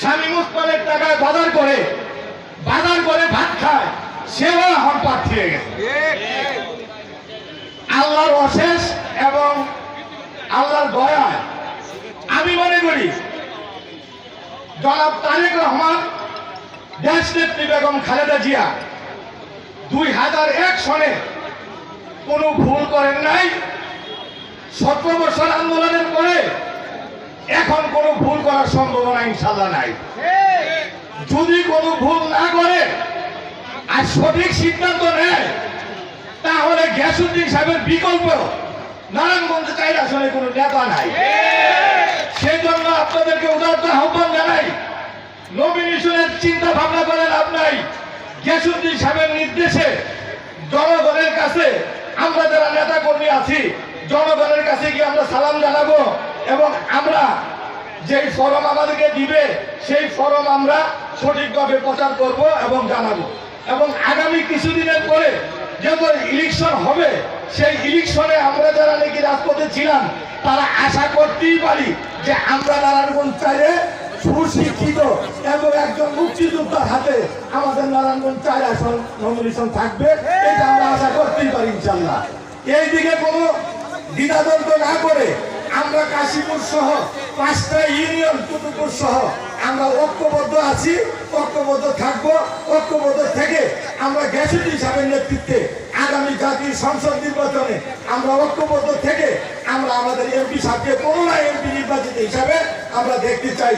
স্বামী মুসমানের টাকায় বাজার করে বাজার করে ভাত খায়, সেও এখন প্রার্থী গেছে। আল্লাহর অশেষ এবং আল্লাহর দয়ায় আমি মনে করি, জনাব তারেক রহমান দেশ নেত্রী বেগম খালেদা জিয়া, দুই হাজার এক সনে কোনো ভুল করেন নাই। সতেরো বছর আন্দোলনের পরে এখন কোনো ভুল করার সম্ভাবনা ইনশাল্লাহ নাই। যদি কোনো ভুল না করে আর সঠিক সিদ্ধান্ত নেয়, তাহলে গ্যাসুদ্দিন সাহেবের বিকল্প নারায়ণগঞ্জ চাই আসলে কোনো নেতা নাই। সেই জন্য আপনাদেরকে উদার্ত আহ্বান জানাই নমিনেশনের চিন্তা ভাবনা করে লাভ নাই। গ্যাসুদ্দিন সাহেবের নির্দেশে জনগণের কাছে আমরা যারা নেতা কর্মী আছি, জনগণের কাছে গিয়ে আমরা সালাম জানাব এবং আমরা যেই ফরম আমাদেরকে দিবে, সেই ফরম আমরা সঠিকভাবে প্রচার করব এবং জানাব। এবং আগামী কিছুদিনের পরে যখন ইলেকশন হবে, সেই ইলেকশনে আমরা যারা নাকি রাজপথে ছিলাম, তারা আশা করতেই পারি যে আমরা নারায়ণগঞ্জ চাইলে সুশিক্ষিত এবং একজন মুক্তিযোদ্ধার হাতে আমাদের নারায়ণগঞ্জ চার আসন নমিনেশন থাকবে, এটা আমরা আশা করতেই পারি ইনশাল্লাহ এই দিকে কোনো দ্বিধাদ্বন্দ্ব না করে আমরা কাশীপুর সহ পাঁচটা ইউনিয়ন কুতুবপুর সহ আমরা ঐক্যবদ্ধ আছি, ঐক্যবদ্ধ থাকব, ঐক্যবদ্ধ থেকে আমরা গ্যাসুটি সাহেবের নেতৃত্বে আগামী জাতীয় সংসদ নির্বাচনে আমরা ঐক্যবদ্ধ থেকে আমরা আমাদের এমপি সাহেবকে পুনরায় এমপি নির্বাচিত হিসাবে আমরা দেখতে চাই।